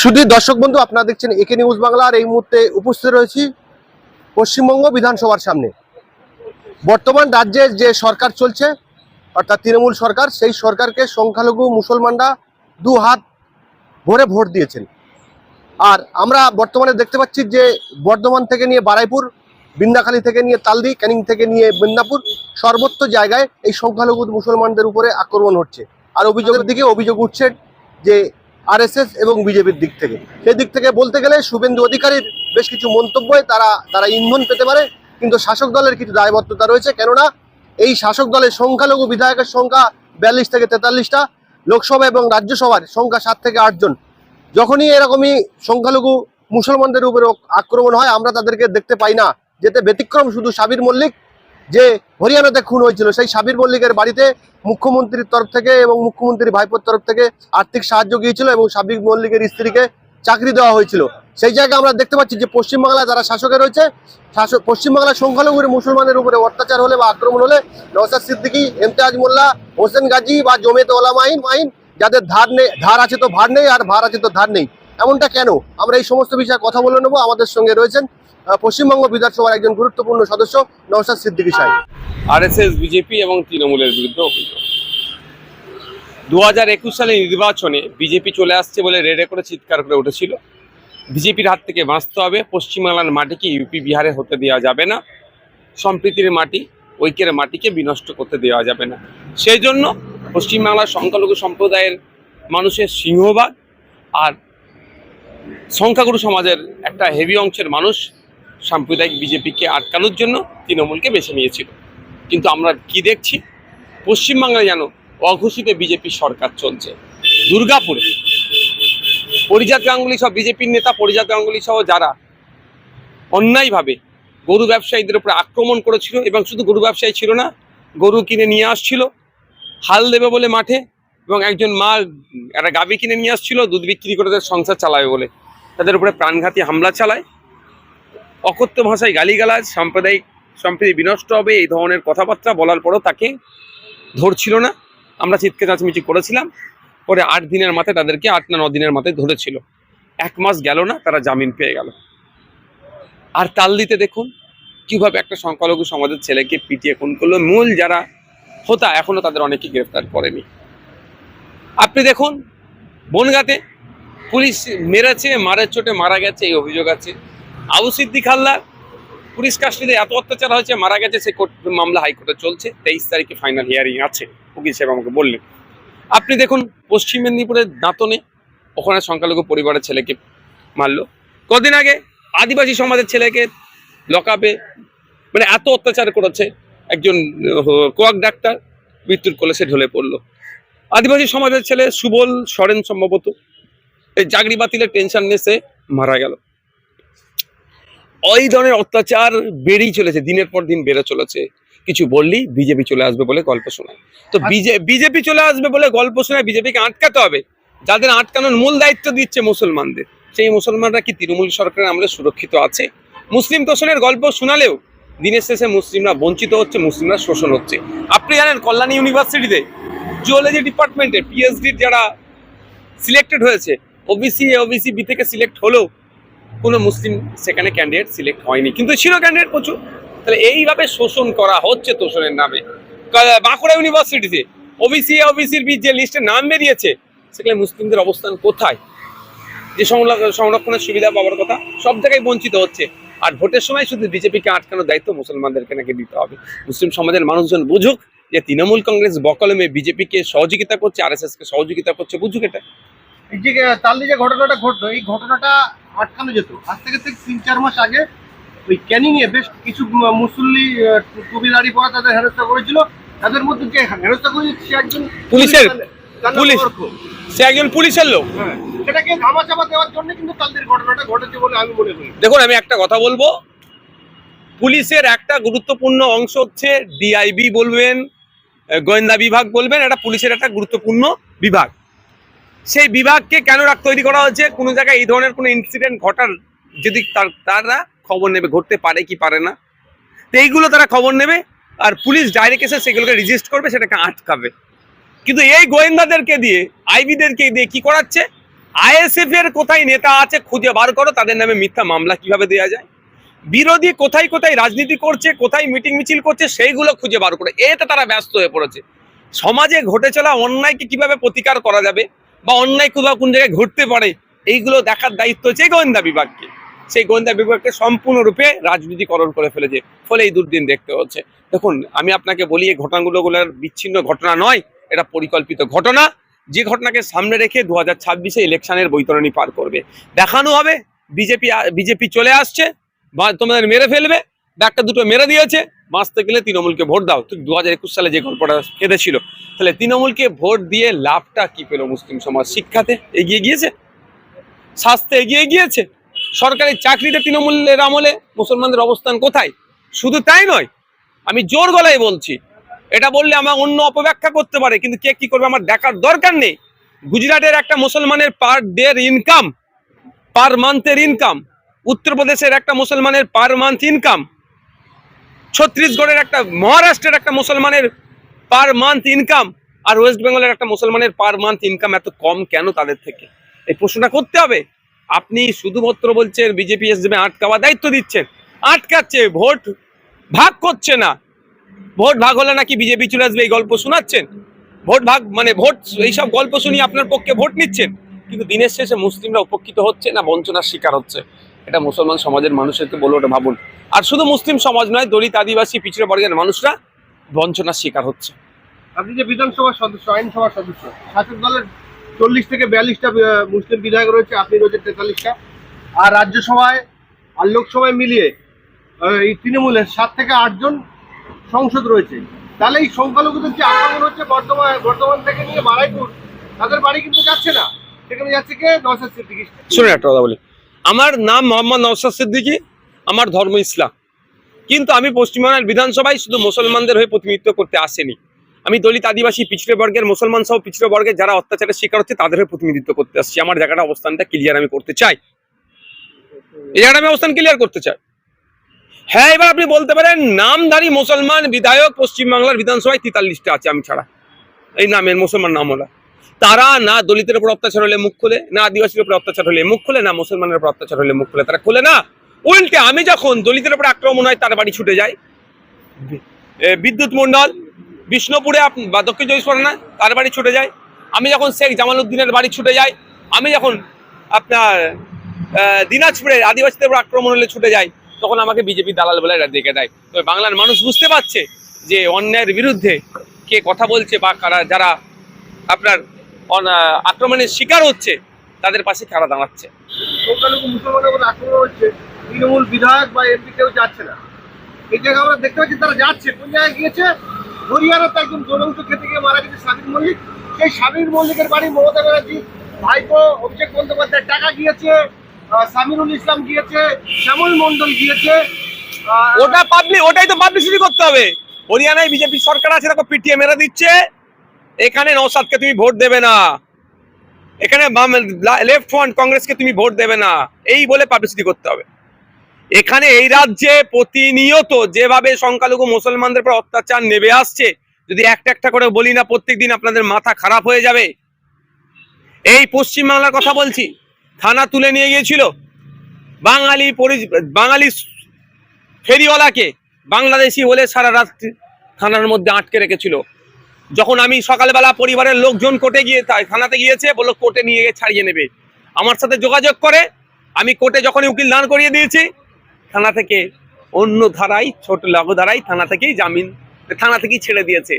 শুধু দর্শক বন্ধু, আপনারা দেখছেন একে নিউজ বাংলার এই মুহূর্তে উপস্থিত রয়েছি পশ্চিমবঙ্গ বিধানসভার সামনে। বর্তমান রাজ্যে যে সরকার চলছে, অর্থাৎ তৃণমূল সরকার, সেই সরকারকে সংখ্যালঘু মুসলমানরা দু হাত ভরে ভোট দিয়েছেন। আর আমরা বর্তমানে দেখতে পাচ্ছি যে বর্ধমান থেকে নিয়ে বারাইপুর, বিন্দাখালী থেকে নিয়ে তালদি, ক্যানিং থেকে নিয়ে মিদনাপুর সর্বত্র জায়গায় এই সংখ্যালঘু মুসলমানদের উপরে আক্রমণ হচ্ছে। আর অভিযোগের দিকে অভিযোগ উঠছে যে আরএসএস এবং বিজেপির দিক থেকে। সেই দিক থেকে বলতে গেলে শুভেন্দু অধিকারীর বেশ কিছু মন্তব্যে তারা তারা ইন্ধন পেতে পারে, কিন্তু শাসক দলের কিছু দায়বদ্ধতা রয়েছে, কেননা এই শাসক দলের সংখ্যালঘু বিধায়কের সংখ্যা বিয়াল্লিশ থেকে তেতাল্লিশটা, লোকসভা এবং রাজ্যসভার সংখ্যা সাত থেকে আটজন যখনই এরকমই সংখ্যালঘু মুসলমানদের উপরে আক্রমণ হয়, আমরা তাদেরকে দেখতে পাই না। যেতে ব্যতিক্রম শুধু সাবির মল্লিক যে হরিয়ানাতে খুন হয়েছিল, সেই সাবির মল্লিকের বাড়িতে মুখ্যমন্ত্রীর তরফ থেকে এবং মুখ্যমন্ত্রীর ভাইপোর তরফ থেকে আর্থিক সাহায্য গিয়েছিল এবং সাবির মল্লিকের স্ত্রীকে চাকরি দেওয়া হয়েছিল। সেই জায়গায় আমরা দেখতে পাচ্ছি যে পশ্চিমবাংলায় যারা শাসকে রয়েছে, শাসক পশ্চিমবাংলার সংখ্যালঘুর মুসলমানের উপরে অত্যাচার হলে বা আক্রমণ হলে নওসাদ সিদ্দিকী, ইমতিয়াজ মোল্লা, হোসেন গাজী বা জমেত ওলামা আইন আইন যাদের ধার নেই ধার আছে তো ভার নেই আর ভার আছে তো ধার নেই। এমনটা কেন? আমরা এই সমস্ত বিষয়ে কথা বলে নেব। আমাদের সঙ্গে রয়েছেন পশ্চিমবঙ্গ বিধানসভার একজন গুরুত্বপূর্ণ সদস্য নওসাদ সিদ্দিকী সাহেব। আরএসএস বিজেপি এবং তৃণমূলের বিরুদ্ধে দু হাজার একুশ সালে নির্বাচনে বিজেপি চলে আসছে বলে রেডে করে চিৎকার করে উঠেছিল। বিজেপির হাত থেকে বাঁচতে হবে। পশ্চিমবাংলার মাটিকে ইউপি বিহারে হতে দেওয়া যাবে না। সম্প্রীতির মাটি, ঐক্যের মাটিকে বিনষ্ট করতে দেওয়া যাবে না। সেই জন্য পশ্চিমবাংলার সংখ্যালঘু সম্প্রদায়ের মানুষের সিংহভাগ আর সংখ্যাগুরু সমাজের একটা হেভি অংশের মানুষ সাম্প্রদায়িক বিজেপিকে আটকানোর জন্য তৃণমূলকে বেছে নিয়েছিল। কিন্তু আমরা কি দেখছি? পশ্চিমবাংলায় যেন অঘোষিত বিজেপি সরকার চলছে। দুর্গাপুরে পরিজাত গাঙ্গুলি সহ বিজেপির নেতা, পরিজাত গাঙ্গুলি সহ যারা অন্যায়ভাবে গরু ব্যবসায়ীদের উপরে আক্রমণ করেছিল এবং শুধু গরু ব্যবসায়ী ছিল না, গরু কিনে নিয়ে আসছিল, হাল দেবে বলে মাঠে এবং একজন মা একটা গাভী কিনে নিয়ে আসছিল, দুধ বিক্রি করে সংসার চালাবে বলে। তাদের উপরে প্রাণঘাতী হামলা চালায়। অকথ্য ভাষায় গালিগালাজ, সাম্প্রদায়িক সম্প্রীতি বিনষ্ট হবে, এই ধরনের কথাবার্তা বলার পরও তাকে ধরছিল না। আমরা চিৎকে চাঁচমিচি করেছিলাম, পরে আট দিনের মাথায় তাদেরকে আট না ন দিনের মাথায় ধরেছিল। এক মাস গেল না, তারা জামিন পেয়ে গেল। আর তাল দিতে দেখুন, কীভাবে একটা সংখ্যালঘু সমাজের ছেলেকে পিটিয়ে খুন করল। মূল যারা হোতা, এখনও তাদের অনেকে গ্রেফতার করেনি। আপনি দেখুন, বনগাতে পুলিশ মেরেছে, মারের চোটে মারা গেছে, এই অভিযোগ আছে। আবু সিদ্দিক হালদার, পুলিশ কাস্টডিতে এত অত্যাচার হয়েছে, মারা গেছে, সে কোর্ট মামলা হাইকোর্টে চলছে, তেইশ তারিখে ফাইনাল হিয়ারিং আছে। উকিল সাহেব আমাকে বললেন, আপনি দেখুন, পশ্চিম মেদিনীপুরের দাঁতনে, ওখানে সংখ্যালঘু পরিবারের ছেলেকে মারলো। কদিন আগে আদিবাসী সমাজের ছেলেকে লকাপে মানে এত অত্যাচার করেছে, একজন কোয়াক ডাক্তার, মৃত্যুর কলেসে ঢলে পড়ল। আদিবাসী সমাজের ছেলে সুবল সরেন সম্ভবত চাকরি বাতিলের টেনশন নিয়ে মারা গেল। ওই ধরনের অত্যাচার বেড়েই চলেছে দিনের পর দিন বেড়ে চলেছে। কিছু বললেই বিজেপি চলে আসবে বলে গল্প শোনায়। তো বিজেপি চলে আসবে বলে গল্প শোনায় বিজেপিকে আটকাতে হবে। যাদের আটকানোর মূল দায়িত্ব দিচ্ছে মুসলমানদের। সেই মুসলমানরা কি তৃণমূল সরকারের আমলে সুরক্ষিত আছে? মুসলিম তোষণের গল্প শোনালেও দিনের শেষে মুসলিমরা বঞ্চিত হচ্ছে মুসলিমরা শোষণ হচ্ছে। আপনি জানেন কল্যাণী ইউনিভার্সিটিতে জুওলজি ডিপার্টমেন্টে পিএইচডির যারা সিলেক্টেড হয়েছে ওবিসি ওবিসি বি থেকে সিলেক্ট হলেও কোনো মুসলিম সেখানে ক্যান্ডিডেট সিলেক্ট হয়নি। কিন্তু ছিল ক্যান্ডিডেট প্রচুর। তাহলে এইভাবে শোষণ করা হচ্ছে তোষণের নামে। বাঁকুড়া ইউনিভার্সিটিতে ওবিসি ওবিসির বীজ যে লিস্টে নাম বেরিয়েছে, সেখানে মুসলিমদের অবস্থান কোথায়? যে সংরক্ষণ- সংরক্ষণের সুবিধা পাওয়ার কথা সব জায়গায় বঞ্চিত হচ্ছে। আর ভোটের সময় শুধু বিজেপিকে আটকানোর দায়িত্ব মুসলমানদেরকে নাকি দিতে হবে? মুসলিম সমাজের মানুষজন বুঝুক যে তৃণমূল কংগ্রেস বকলমে বিজেপিকে সহযোগিতা করছে আর এস কে সহযোগিতা করছে, বুঝুক এটা। যে তালদি যে ঘটনাটা ঘটলো এই ঘটনাটা আটকানো যেত। আজ থেকে তিন চার মাস আগে ওই ক্যানিং এ বেশ কিছু মুসল্লি টুপি দাড়ি পরা তাদের হেনস্থা করেছিল। তাদের মধ্যে যে হেনস্থা করেছে সে একজন পুলিশের- পুলিশ। সে একজন পুলিশের লোক। হ্যাঁ। সেটাকে ধামাচাপা দেওয়ার জন্য কিন্তু তালদির ঘটনাটা ঘটেছে বলে আমি মনে করি। দেখুন আমি একটা কথা বলব। পুলিশের একটা গুরুত্বপূর্ণ অংশ হচ্ছে ডিআইবি বলবেন গোয়েন্দা বিভাগ বলবেন এটা পুলিশের একটা গুরুত্বপূর্ণ বিভাগ। সেই বিভাগকে কেন রাখ তৈরি করা হয়েছে? কোনো জায়গায় এই ধরনের কোনো ইনসিডেন্ট ঘটার যদি তার খবর নেবে, ঘটতে পারে কি পারে না? তো এইগুলো তারা খবর নেবে আর পুলিশ ডাইরেক্ট এসে সেগুলোকে রেজিস্ট করবে, সেটাকে আটকাবে। কিন্তু এই গোয়েন্দাদেরকে দিয়ে, আইবিদেরকে দিয়ে কি করাচ্ছে? আইএসএফ এর কোথায় নেতা আছে খুঁজে বার করো, তাদের নামে মিথ্যা মামলা কীভাবে দেওয়া যায়? বিরোধী কোথায় কোথায় রাজনীতি করছে, কোথায় মিটিং মিছিল করছে, সেইগুলো খুঁজে বার করে। এতে তারা ব্যস্ত হয়ে পড়েছে। সমাজে ঘটে চলা অন্যায়কে কীভাবে প্রতিকার করা যাবে? বা অন্যায় কোথাও কোন জায়গায় ঘটতে পারে, এইগুলো দেখার দায়িত্ব হচ্ছে গোয়েন্দা বিভাগকে। সেই গোয়েন্দা বিভাগকে সম্পূর্ণরূপে রাজনীতিকরণ করে ফেলেছে, ফলে এই দুর্দিন দেখতে হচ্ছে। দেখুন, আমি আপনাকে বলি, এই ঘটনাগুলোগুলোর বিচ্ছিন্ন ঘটনা নয়, এটা পরিকল্পিত ঘটনা। যে ঘটনাকে সামনে রেখে দু হাজার ছাব্বিশে ইলেকশনের বৈতরণী পার করবে। দেখানো হবে, বিজেপি বিজেপি চলে আসছে, বা তোমাদের মেরে ফেলবে একটা দুটো মেরে দিয়েছে বাঁচতে গেলে তৃণমূলকে ভোট দাও। দু হাজার একুশ সালে যে গল্পটা কেঁদেছিল, তাহলে তৃণমূলকে ভোট দিয়ে লাভটা কি পেল মুসলিম সমাজ? শিক্ষাতে এগিয়ে গিয়েছে? স্বাস্থ্যে এগিয়ে গিয়েছে? সরকারি চাকরিতে তৃণমূলের আমলে মুসলমানদের অবস্থান কোথায়? শুধু তাই নয়, আমি জোর গলায় বলছি, এটা বললে আমার অন্য অপব্যাখ্যা করতে পারে, কিন্তু কে কি করবে আমার দেখার দরকার নেই। গুজরাটের একটা মুসলমানের পার ডের ইনকাম পার মান্থের ইনকাম উত্তরপ্রদেশের একটা মুসলমানের পার মান্থ ইনকাম ছত্তিশগড়ের একটা মহারাষ্ট্রের একটা মুসলমানের পার মান্থ ইনকাম আর ওয়েস্ট বেঙ্গলের একটা মুসলমানের পার মান্থ ইনকাম এত কম কেন তাদের থেকে? এই প্রশ্নটা করতে হবে। আপনি শুধুমাত্র বলছেন বিজেপি এসডিএমে আটকাওয়া দায়িত্ব দিচ্ছেন। আটকাচ্ছে, ভোট ভাগ করছে না। ভোট ভাগ হলে নাকি বিজেপি চলে আসবে এই গল্প শোনাচ্ছেন? ভোট ভাগ মানে ভোট, এইসব গল্প শুনিয়ে আপনার পক্ষে ভোট নিচ্ছেন। কিন্তু দিনের শেষে মুসলিমরা উপকৃত হচ্ছে না, বঞ্চনার শিকার হচ্ছে। এটা মুসলমান সমাজের মানুষেরকে বলে ওটা ভাবুন। আর শুধু মুসলিম সমাজ নয় দলিত আদিবাসী পিছিয়ে বর্গের মানুষরা বঞ্চনার শিকার হচ্ছে। আপনি যে বিধানসভার সদস্য আইনসভার সদস্য শাসক দলের চল্লিশ থেকে বিয়াল্লিশটা মুসলিম বিধায়ক রয়েছে আপনি রয়েছেন তেতাল্লিশটা। আর রাজ্যসভায় আর লোকসভায় মিলিয়ে এই তৃণমূলের সাত থেকে আটজন সংসদ রয়েছে। তাহলে এই সংখ্যালঘুদের যে আক্রমণ হচ্ছে বর্তমান বর্তমান থেকে নিয়ে বারাইপুর তাদের বাড়ি কিন্তু যাচ্ছে না। সেখানে যাচ্ছে কে? নসাদ সিদ্দিকি। শুনে একটা কথা বলি। আমার নাম মোহাম্মদ নওশাদ সিদ্দিকী, আমার ধর্ম ইসলাম। কিন্তু আমি পশ্চিমবঙ্গের বিধানসভায় শুধু মুসলমানদের হয়ে প্রতিনিধিত্ব করতে আসেনি। আমি দলিত আদিবাসী পিছড়ে বর্গের, মুসলমান সহ পিছড়ে বর্গের যারা অত্যাচারের শিকার হচ্ছে, তাদের হয়ে প্রতিনিধিত্ব করতে আসছি। আমার জায়গাটা, অবস্থানটা ক্লিয়ার আমি করতে চাই। এই জায়গাটা আমি অবস্থান ক্লিয়ার করতে চাই। হ্যাঁ এবার আপনি বলতে পারেন, নামধারী মুসলমান বিধায়ক পশ্চিমবাংলার বিধানসভায় তেতাল্লিশটা আছে আমি ছাড়া। এই নামের মুসলমান নাম নামওয়ালা তারা না দলিতের উপর অত্যাচার হলে মুখ খুলে, না আদিবাসীর উপর অত্যাচার হলে মুখ খুলে, না মুসলমানের উপর অত্যাচার হলে মুখ খুলে, তারা খুলে না। উল্টে আমি যখন দলিতের উপর আক্রমণ হয়, তার বাড়ি ছুটে বি- বিদ্যুৎ মণ্ডল, বিষ্ণুপুরে বা দক্ষিণ চব্বিশ পরগনা তার বাড়ি ছুটে যায় আমি যখন শেখ জামাল উদ্দিনের বাড়ি ছুটে যাই, আমি যখন আপনার দিনাজপুরে আদিবাসীদের উপর আক্রমণ হলে ছুটে যাই, তখন আমাকে বিজেপি দালাল বলে দেখে দেয়। তবে বাংলার মানুষ বুঝতে পারছে যে অন্যায়ের বিরুদ্ধে কে কথা বলছে বা কারা, যারা আপনার আক্রমণের শিকার হচ্ছে তাদের পাশে কারা দাঁড়াচ্ছে। তৃণমূল বিধায়ক বা এমপি কেউ যাচ্ছে না। এই জায়গায় আমরা দেখতে পাচ্ছি তারা যাচ্ছে। কোন জায়গায় গিয়েছে? হরিয়ানাতে একজন জনৌষ খেতে গিয়ে মারা গেছে সাবির মল্লিক। সেই সাবির মল্লিকের বাড়ি মমতা ব্যানার্জি ভাইপো অভিষেক বন্দ্যোপাধ্যায় টাকা গিয়েছে সামিরুল ইসলাম গিয়েছে শ্যামল মন্ডল গিয়েছে ওটা পাবলিক ওটাই তো পাবলিসিটি করতে হবে। হরিয়ানায় বিজেপি সরকার আছে দেখো পিটিএ মেরে দিচ্ছে। এখানে নৌসাদকে তুমি ভোট দেবে না। এখানে লেফট ফ্রন্ট কংগ্রেসকে তুমি ভোট দেবে না। এই বলে পাবলিসিটি করতে হবে। এখানে এই রাজ্যে প্রতিনিয়ত যেভাবে সংখ্যালঘু মুসলমানদের উপর অত্যাচার নেমে আসছে, যদি একটা একটা করে বলি না, প্রত্যেকদিন আপনাদের মাথা খারাপ হয়ে যাবে। এই পশ্চিমবাংলার কথা বলছি, থানা তুলে নিয়ে গিয়েছিল। বাঙালি বাঙালি ফেরিওয়ালাকে বাংলাদেশি বলে সারা রাত্রি থানার মধ্যে আটকে রেখেছিল। যখন আমি সকালবেলা পরিবারের লোকজন কোর্টে গিয়ে থানাতে গিয়েছে, বলল কোর্টে নিয়ে গিয়ে ছাড়িয়ে নেবে। আমার সাথে যোগাযোগ করে, আমি কোর্টে যখনই উকিল দান করিয়ে দিয়েছি, থানা থেকে অন্য ধারায়, ছোট লঘু ধারায় থানা থেকেই জামিন, থানা থেকেই ছেড়ে দিয়েছে।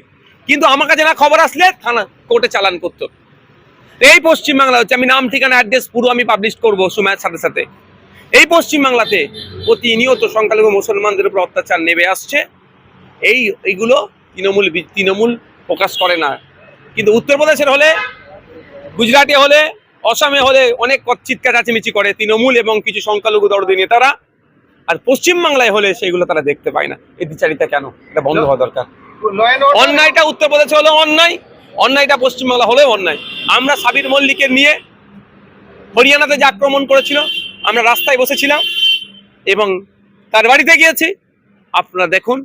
কিন্তু আমার কাছে না খবর আসলে থানা কোর্টে চালান করতো। এই পশ্চিমবাংলা হচ্ছে, আমি নাম, ঠিকানা, অ্যাড্রেস পুরো আমি পাবলিশ করব সময়ের সাথে সাথে। এই পশ্চিমবাংলাতে প্রতিনিয়ত সংখ্যালঘু মুসলমানদের উপর অত্যাচার নেমে আসছে। এই, এইগুলো তৃণমূল তৃণমূল প্রকাশ করে না। কিন্তু উত্তরপ্রদেশের হলে, গুজরাটে হলে, অসমে হলে অনেক চিৎকার চাচিমিচি করে তৃণমূল এবং কিছু সংখ্যালঘু দরদি নেতারা। আর পশ্চিমবাংলায় হলে সেইগুলো তারা দেখতে পায় না। এই বিচারিতা কেন? এটা বন্ধ হওয়া দরকার। অন্যায়টা উত্তরপ্রদেশে হলেও অন্যায়, অন্যায়টা পশ্চিমবাংলা হলেও অন্যায়। আমরা সাবির মল্লিকের নিয়ে হরিয়ানাতে যে আক্রমণ করেছিল, আমরা রাস্তায় বসেছিলাম এবং তার বাড়িতে গিয়েছি। আপনারা দেখুন,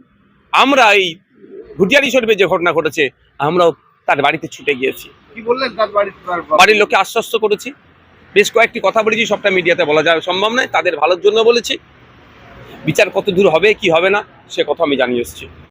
আমরা এই ভুটিয়ারি শরীফে যে ঘটনা ঘটেছে আমরাও তার বাড়িতে ছুটে গিয়েছি? বাড়ির লোককে আশ্বস্ত করেছি। বেশ কয়েকটি কথা বলেছি সবটা মিডিয়াতে বলা যাবে সম্ভব নয় তাদের ভালোর জন্য বলেছি। বিচার কত দূর হবে কি হবে না সে কথা আমি জানিয়ে এসেছি।